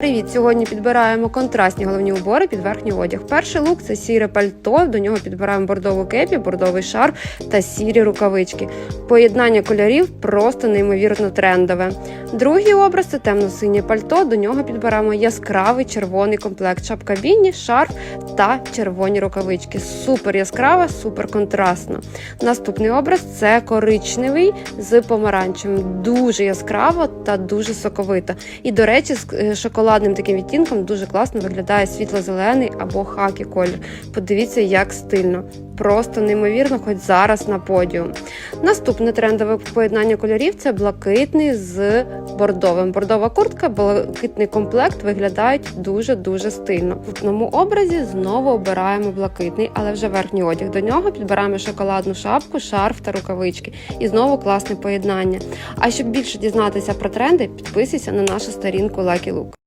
Привіт! Сьогодні підбираємо контрастні головні убори під верхній одяг. Перший лук це сіре пальто. До нього підбираємо бордову кепі, бордовий шарф та сірі рукавички. Поєднання кольорів просто неймовірно трендове. Другий образ це темно-синє пальто. До нього підбираємо яскравий червоний комплект, шапка біні, шарф та червоні рукавички. Супер яскрава, супер контрастно. Наступний образ це коричневий з помаранчем. Дуже яскраво та дуже соковито. І, до речі, е, шоколадним таким відтінком дуже класно виглядає світло-зелений або хакі колір. Подивіться, як стильно. Просто неймовірно, хоч зараз на подіум. Наступне трендове поєднання кольорів це блакитний з бордовим. Бордова куртка, блакитний комплект виглядають дуже-дуже стильно. В одному образі знову обираємо блакитний, але вже верхній одяг. До нього підбираємо шоколадну шапку, шарф та рукавички. І знову класне поєднання. А щоб більше дізнатися про тренди, підписуйся на нашу сторінку Lucky Look.